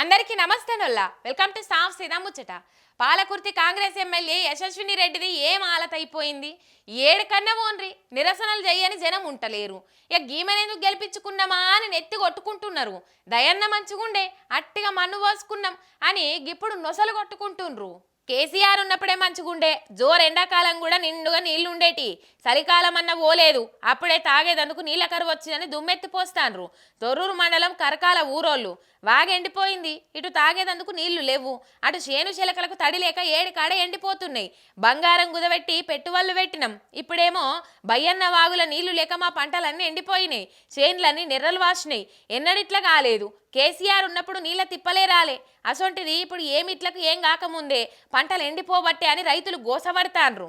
అందరికీ నమస్తే నొల్లా. Welcome to సాఫ్ సీదా ముచ్చట. పాలకుర్తి కాంగ్రెస్ ఎమ్మెల్యే యశస్విని రెడ్డిది ఏం ఆలతైపోయింది? ఏడు కన్నా ఓన్రి నిరసనలు చేయని జనం ఉంటలేరు. ఇక గీమనేందుకు గెలిపించుకున్నామా అని నెత్తి కొట్టుకుంటున్నారు. దయన్న మంచిగుండే అట్టిగా మన్ను పోసుకున్నాం అని ఇప్పుడు నొసలు కొట్టుకుంటుండ్రు. కేసీఆర్ ఉన్నప్పుడే మంచిగుండే. జోరు ఎండాకాలం కూడా నిండుగా నీళ్ళు ఉండేటి చలికాలం అన్న పోలేదు. అప్పుడే తాగేదందుకు నీళ్ళ కరువు వచ్చిందని దుమ్మెత్తి పోస్తాన్రు. తొర్రూరు మండలం కరకాల ఊరోళ్ళు. వాగెండిపోయింది ఇటు తాగేదందుకు నీళ్ళు లేవు. అటు చేను చిలకలకు తడి లేక ఏడు కాడ ఎండిపోతున్నాయి. బంగారం గుదబెట్టి పెట్టువల్లు పెట్టినాం. ఇప్పుడేమో బయ్యన్న వాగుల నీళ్ళు లేక మా పంటలన్నీ ఎండిపోయినాయి. చేన్లన్నీ నెర్రలు వాసినాయి. ఎన్నడిట్లా కాలేదు. కేసీఆర్ ఉన్నప్పుడు నీళ్ళ తిప్పలే రాలే. అసొంటిది ఇప్పుడు ఏమిట్లకు ఏం కాకముందే? పంటలు ఎండిపోబట్టే అని రైతులు గోసపడతాన్రు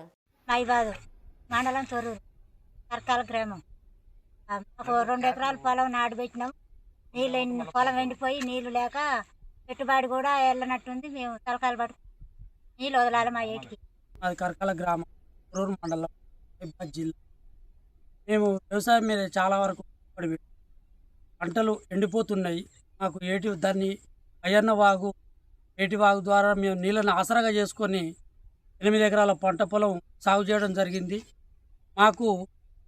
మైబాదు మండలం తొర్రూరు కర్కాల గ్రామం. రెండు ఎకరాల పొలం నాటు పెట్టినాం. నీళ్ళు ఎండి పొలం ఎండిపోయి నీళ్ళు లేక పెట్టుబడి కూడా వెళ్ళనట్టుంది మేము తలకాయలు పట్టు నీళ్ళు వదలాలి మా ఏటికి. అది కరకల గ్రామం రూరు మండలం హైదరాబాద్ జిల్లా. మేము వ్యవసాయం మీద చాలా వరకు. పంటలు ఎండిపోతున్నాయి. మాకు ఏటి దాన్ని అయ్యన్న వాగు ఏటి వాగు ద్వారా మేము నీళ్ళని ఆసరాగా చేసుకొని ఎనిమిది ఎకరాల పంట పొలం సాగు చేయడం జరిగింది. మాకు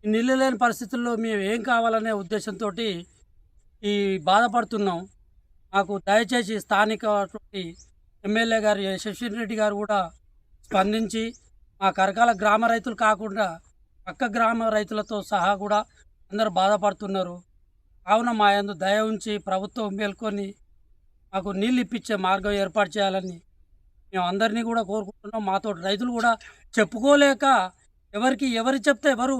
ఈ నీళ్ళు లేని పరిస్థితుల్లో మేము ఏం కావాలనే ఉద్దేశంతో ఈ బాధపడుతున్నాం. మాకు దయచేసి స్థానిక ఎమ్మెల్యే గారు యశస్విని రెడ్డి గారు కూడా స్పందించి మా కరకాల గ్రామ రైతులు కాకుండా పక్క గ్రామ రైతులతో సహా కూడా అందరు బాధపడుతున్నారు. కావున మా యందు దయ ఉంచి ప్రభుత్వం మేల్కొని మాకు నీళ్ళు ఇప్పించే మార్గం ఏర్పాటు చేయాలని మేము అందరినీ కూడా కోరుకుంటున్నాం. మాతో రైతులు కూడా చెప్పుకోలేక ఎవరికి ఎవరు చెప్తే ఎవరు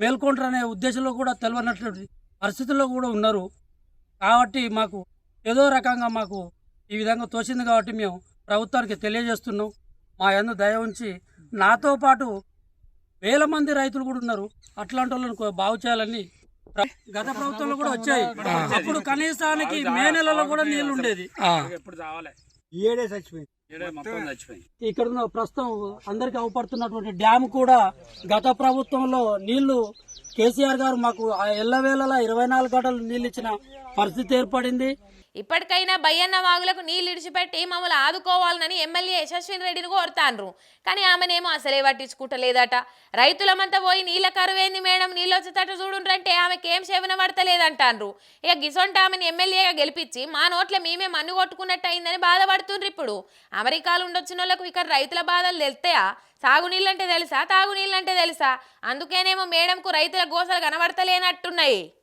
మేల్కొంటారు అనే ఉద్దేశంలో కూడా తెలియనటువంటి పరిస్థితుల్లో కూడా ఉన్నారు. కాబట్టి మాకు ఏదో రకంగా మాకు ఈ విధంగా తోచింది కాబట్టి మేము ప్రభుత్వానికి తెలియజేస్తున్నాం. మా యందు దయ ఉంచి నాతో పాటు వేల మంది రైతులు కూడా ఉన్నారు. అట్లాంటి వాళ్ళని బాగు చేయాలని గత ప్రభుత్వంలో కూడా వచ్చాయి. అప్పుడు కనీసానికి మే నెలలో కూడా నీళ్ళు ఉండేది. ఏడే చచ్చిపోయింది. ఏడే మొత్తం చచ్చిపోయింది. ఇక్కడ ఉన్న ప్రస్తుతం అందరికి అవపడుతున్నటువంటి డ్యామ్ కూడా గత ప్రభుత్వంలో నీళ్ళు కేసీఆర్ గారు మాకు ఎల్లవేళలా ఇరవై నాలుగు గంటలు నీళ్ళు ఇచ్చిన పరిస్థితి ఏర్పడింది. ఇప్పటికైనా బయ్యన్న వాగులకు నీళ్ళు ఇడిచిపెట్టి మమ్మల్ని ఆదుకోవాలని ఎమ్మెల్యే యశస్విని రెడ్డిని కోరుతాన్రు కానీ ఆమెనేమో అసలే పట్టించుకుంటలేదట. రైతులమంతా పోయి నీళ్ళ కరువేంది మేడం నీళ్ళు వచ్చేటట్టు చూడుండ్రంటే ఆమెకేం సేవన పడతలేదంటాన్రు ఇక గిసొంటి ఆమెను ఎమ్మెల్యేగా గెలిపించి మా నోట్ల మేమే మన్ను కొట్టుకున్నట్టు అయిందని బాధపడుతుండ్రు ఇప్పుడు. అమెరికాలో ఉండొచ్చిన వాళ్ళకు ఇక్కడ రైతుల బాధలు తెలుస్తాయా సాగునీళ్ళంటే తెలుసా? తాగునీళ్ళంటే తెలుసా? అందుకేనేమో మేడంకు రైతుల గోసలు కనబడతలేనట్టున్నాయి.